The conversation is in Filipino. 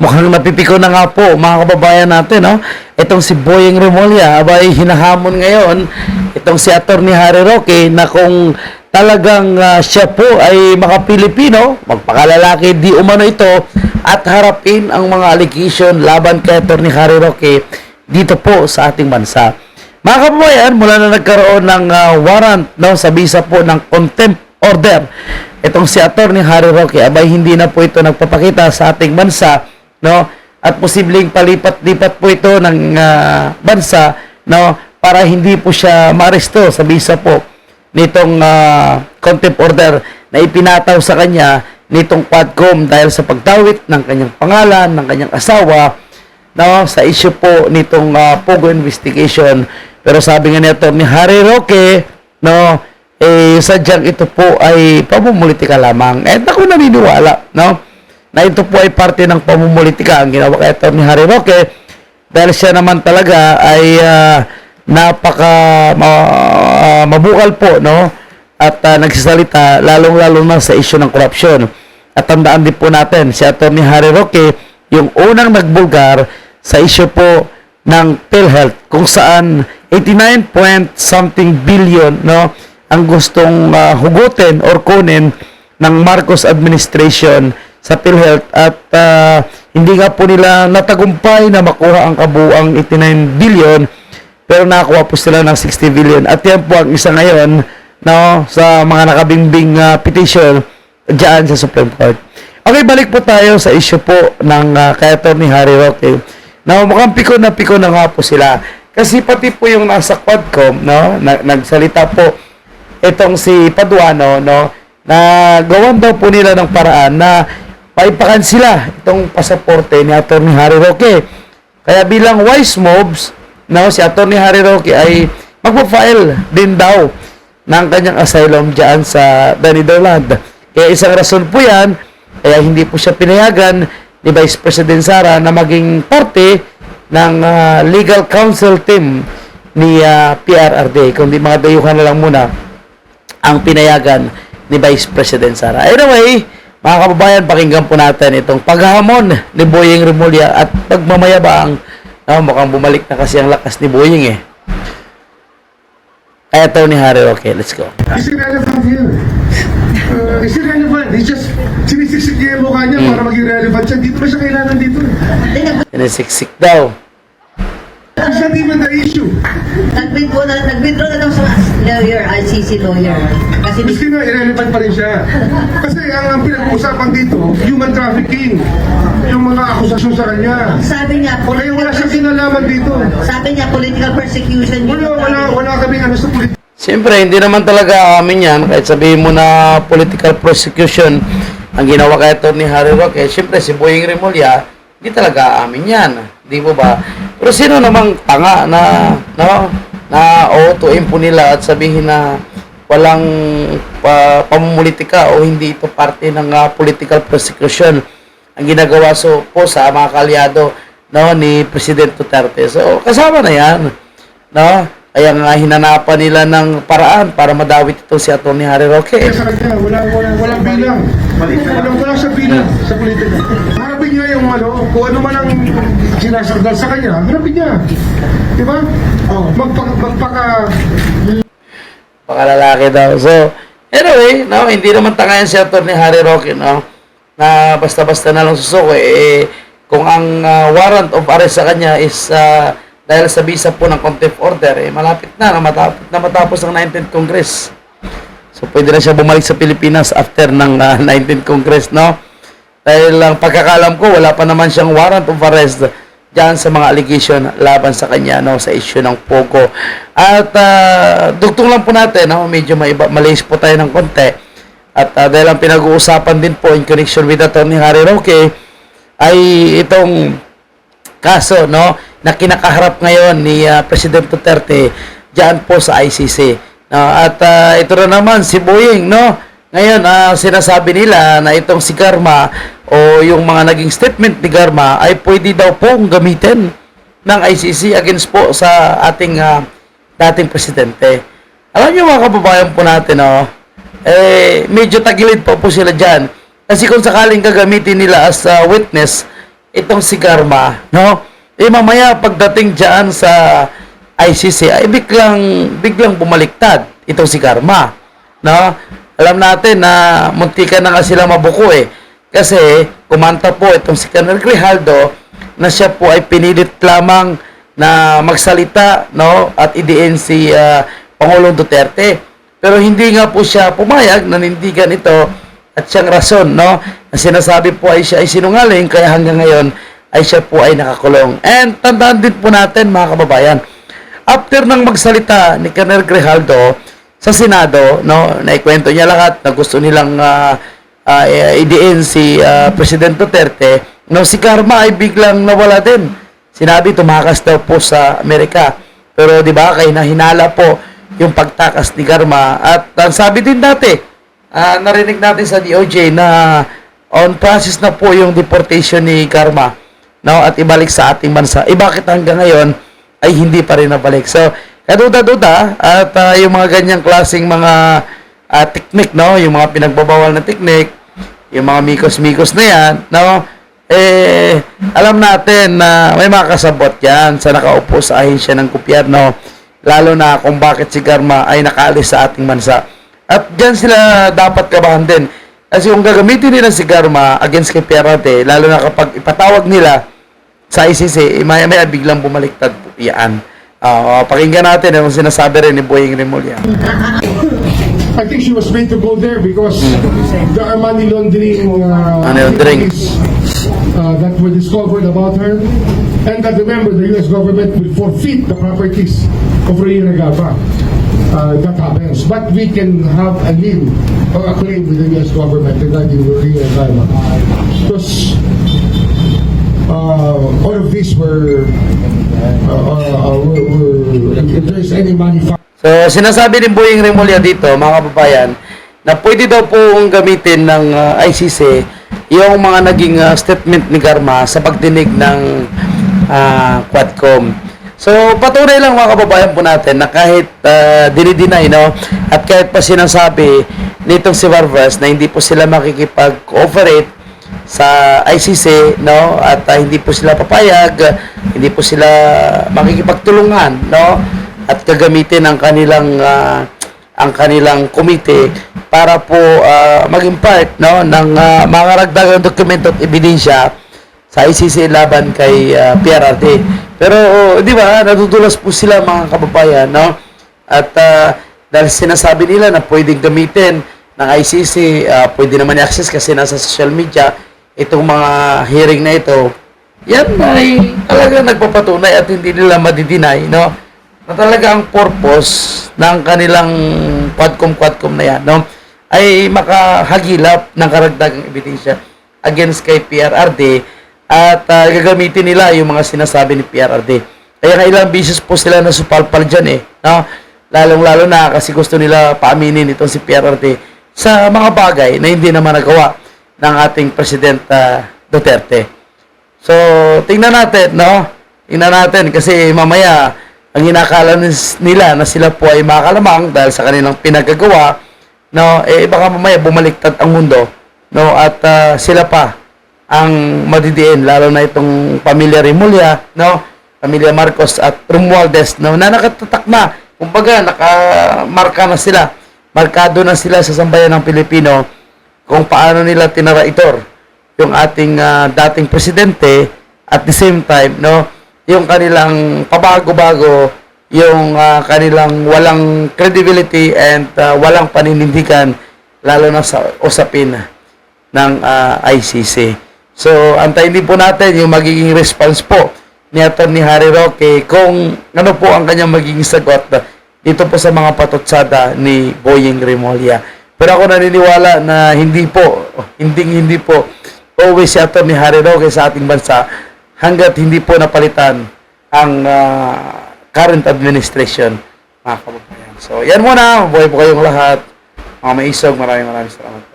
Mukhang napipiko na nga po mga kababayan natin, no? Itong si Boyeng Remolla, abay hinahamon ngayon. Itong si Attorney Harry Roque na kung talagang ah, siya po ay maka-Pilipino, magpakalalaki di umano ito at harapin ang mga allegation laban kay Attorney Harry Roque dito po sa ating bansa. Mga kababayan, mula na nagkaroon ng ah, warrant no, sa bisa po ng contempt order, itong si Attorney Harry Roque, abay hindi na po ito nagpapakita sa ating bansa, no? At posibleng palipat-lipat po ito ng ah, bansa, no? Para hindi po siya maaresto sa bisa po nitong ah, contempt order na ipinataw sa kanya nitong Quadcom dahil sa pagdawit ng kanyang pangalan, ng kanyang asawa, no, sa issue po nitong ah, Pogo investigation. Pero sabi nga ni. Harry Roque, no, eh, sadyang ito po ay pamumulitika lamang. Eh, ako naniniwala, no, na ito po ay parte ng pamumulitika ang ginawa kay Atty. Harry Roque dahil siya naman talaga ay ah, napaka ah, mabukal po, no, at ah, nagsasalita lalong-lalo na sa issue ng korupsyon. At tandaan din po natin, si Atty. Harry Roque, yung unang nagbulgar sa issue po ng PhilHealth kung saan 89 point something billion no ang gustong ah, hugutin or kunin ng Marcos administration sa PhilHealth at ah, hindi nga po nila natagumpay na makuha ang kabuang 89 billion pero nakakuha po sila ng 60 billion at yan po ang isa ngayon no sa mga nakabimbing ah, petition diyan sa Supreme Court. Okay, balik po tayo sa issue po ng uh, kay Atty. Harry Roque. Na mukhang piko na piko na nga po sila. Kasi pati po yung nasa Quadcom, no, na, nagsalita po itong si Paduano, no, na gawan daw po nila ng paraan na paipakan sila itong pasaporte ni Atty. Harry Roque. Kaya bilang wise moves, no, si Atty. Harry Roque ay magpa-file din daw ng kanyang asylum diyan sa the Netherlands. Kaya isang rason po yan, kaya hindi po siya pinayagan ni Vice President Sara na maging parte ng ah, legal counsel team ni ah, PRRD. Kundi mga dayuhan na lang muna ang pinayagan ni Vice President Sara. Anyway, mga kababayan, pakinggan po natin itong paghamon ni Boyeng Remulla at pagmamayabang. Ah, mukhang bumalik na kasi ang lakas ni Boyeng eh. Kaya Tony Harry, okay, let's go. Is irrelevant here. Uh, is irrelevant. He just sinisiksik niya yung mukha niya para maging relevant siya. Dito ba siya kailangan dito? Sinisiksik daw. It's not even the issue. Nag-withdraw na, nag-withdraw na daw sa lawyer, ICC lawyer. Kasi Gusto nga, irrelevant pa rin siya. Kasi ang, ang pinag-uusapan dito, human trafficking. Yung mga akusasyon sa kanya. sabi niya, Kaya wala siyang kinalaman dito. sabi niya, political persecution. Wala, wala, wala kaming ano sa politika. Siyempre, hindi naman talaga amin yan. Kahit sabihin mo na political prosecution ang ginawa kay Atty. Harry Roque. Siyempre, si Boying Remulla, hindi talaga amin yan. Di mo ba? Pero sino namang tanga na, no, na uutuin po nila at sabihin na walang pa, pamumulitika o hindi ito parte ng ah, political prosecution ang ginagawa so po sa mga kalyado no ni President Duterte. So kasama na 'yan. No? Kaya nga hinanapan nila ng paraan para madawit ito si Atty. Harry Roque. Sa wala, wala, walang bilang. Wala, wala siya bilang sa politika. Yung ano, kung ano man ang sinasagdal sa kanya, harapin niya. Di ba? Oh, magpaka, magpaka, Pakalalaki daw. So, anyway, no, hindi naman tangayan si Atty. Harry Roque, no? Na basta-basta na lang susuko, eh, kung ang ah, warrant of arrest sa kanya is ah, dahil sa visa po ng contempt order, eh, malapit na na matapos, na matapos ang 19th Congress. So, pwede na siya bumalik sa Pilipinas after ng ah, 19th Congress, no? Dahil ang pagkakalam ko, wala pa naman siyang warrant of arrest dyan sa mga allegation laban sa kanya no sa issue ng Pogo. At ah, dugtong lang po natin, no, medyo maiba, malays po tayo ng konti. At ah, dahil ang pinag-uusapan din po in connection with Atty. Harry Roque ay itong kaso no na kinakaharap ngayon ni ah, President Duterte diyan po sa ICC. No, at ah, ito na naman si Boying no. Ngayon ah, sinasabi nila na itong si Garma o yung mga naging statement ni Garma ay pwede daw pong gamitin ng ICC against po sa ating ah, dating presidente. Alam niyo mga kababayan po natin no, eh medyo tagilid pa po sila diyan. Kasi kung sakaling gagamitin nila as a witness itong si Garma, no? Eh mamaya pagdating diyan sa ICC ay biglang biglang bumaliktad itong si Garma, no? Alam natin na muntikan na nga sila mabuko eh. Kasi kumanta po itong si Colonel Grijaldo na siya po ay pinilit lamang na magsalita no at idiin si ah, Pangulong Duterte. Pero hindi nga po siya pumayag, nanindigan ito at siyang rason no na sinasabi po ay siya ay sinungaling kaya hanggang ngayon ay siya po ay nakakulong. And tandaan din po natin mga kababayan, after nang magsalita ni Colonel Grijaldo sa Senado, no, naikwento niya lahat na gusto nilang ah, ah, idiin si ah, President Duterte, no, si Karma ay biglang nawala din. Sinabi tumakas daw po sa Amerika. Pero 'di ba, kay nahinala po yung pagtakas ni Karma at ang sabi din dati, ah, narinig natin sa DOJ na on process na po yung deportation ni Karma no at ibalik sa ating bansa. Eh bakit hanggang ngayon ay hindi pa rin nabalik? So, kaduda-duda at ah, yung mga ganyang klaseng mga ah, teknik, no? Yung mga pinagbabawal na teknik, yung mga mikos-mikos na yan, no? Eh, alam natin na may mga kasabot yan sa nakaupo sa ahensya ng gobyerno, lalo na kung bakit si Garma ay nakaalis sa ating bansa. At dyan sila dapat kabahan din. Kasi kung gagamitin nila si Garma against kay Perate, lalo na kapag ipatawag nila sa ICC, eh, maya maya biglang bumaliktad yan. Ah, pakinggan natin ang sinasabi rin ni Boying Remulla. I think she was meant to go there because there are money laundering uh, Money laundering. activities, uh, that were discovered about her. And that remember, the U.S. government will forfeit the properties of Rina Gaba. Uh, that happens. But we can have a lien or a claim with the U.S. government regarding Rina Gaba. Because uh, all of these were, uh, uh, uh, were, were if there's any money found So, sinasabi ni Boying Remulla dito, mga kababayan, na pwede daw pong gamitin ng ah, ICC yung mga naging ah, statement ni Garma sa pagdinig ng ah, Quadcom. So, patunay lang mga kababayan po natin na kahit uh, dinideny, no, at kahit pa sinasabi nitong si Varvas na hindi po sila makikipag-cooperate sa ICC, no, at ah, hindi po sila papayag, hindi po sila makikipagtulungan, no, at gagamitin ang kanilang ah, ang kanilang komite para po ah, maging part no ng uh, mga karagdagang dokumento at ebidensya sa ICC laban kay ah, PRRD. Pero oh, di ba, natutulas po sila mga kababayan no? At ah, dahil sinasabi nila na pwedeng gamitin ng ICC, ah, pwede naman i-access kasi nasa social media itong mga hearing na ito. Yan ay talaga nagpapatunay at hindi nila madidinay, no? Na talaga ang purpose ng kanilang quadcom-quadcom na yan, no? ay makahagilap ng karagdagang ebidensya against kay PRRD at ah, gagamitin nila yung mga sinasabi ni PRRD. Kaya nga ilang beses po sila nasupalpal dyan eh. No? Lalong-lalo na kasi gusto nila paaminin itong si PRRD sa mga bagay na hindi naman nagawa ng ating President ah, Duterte. So, tingnan natin, no? Tingnan natin kasi mamaya ang inakala nis- nila na sila po ay makakalamang dahil sa kanilang pinagagawa, no? Eh baka mamaya bumaliktad ang mundo, no? At ah, sila pa ang madidiin lalo na itong pamilya Remulla, no? Pamilya Marcos at Romualdez, no? Na nakatatak na. Kumbaga, nakamarka na sila. Markado na sila sa sambayan ng Pilipino kung paano nila tinaraitor yung ating ah, dating presidente at the same time no yung kanilang pabago-bago yung ah, kanilang walang credibility and ah, walang paninindigan lalo na sa usapin ng ah, ICC. So, antayin din po natin yung magiging response po ni Atty. Harry Roque kung ano po ang kanyang magiging sagot dito po sa mga patutsada ni Boying Remulla. Pero ako naniniwala na hindi po, hindi hindi po always si Atty. Harry Roque sa ating bansa hanggat hindi po napalitan ang ah, current administration mga kababayan. So, yan muna. Mabuhay po kayong lahat. Mga maisog, maraming maraming salamat.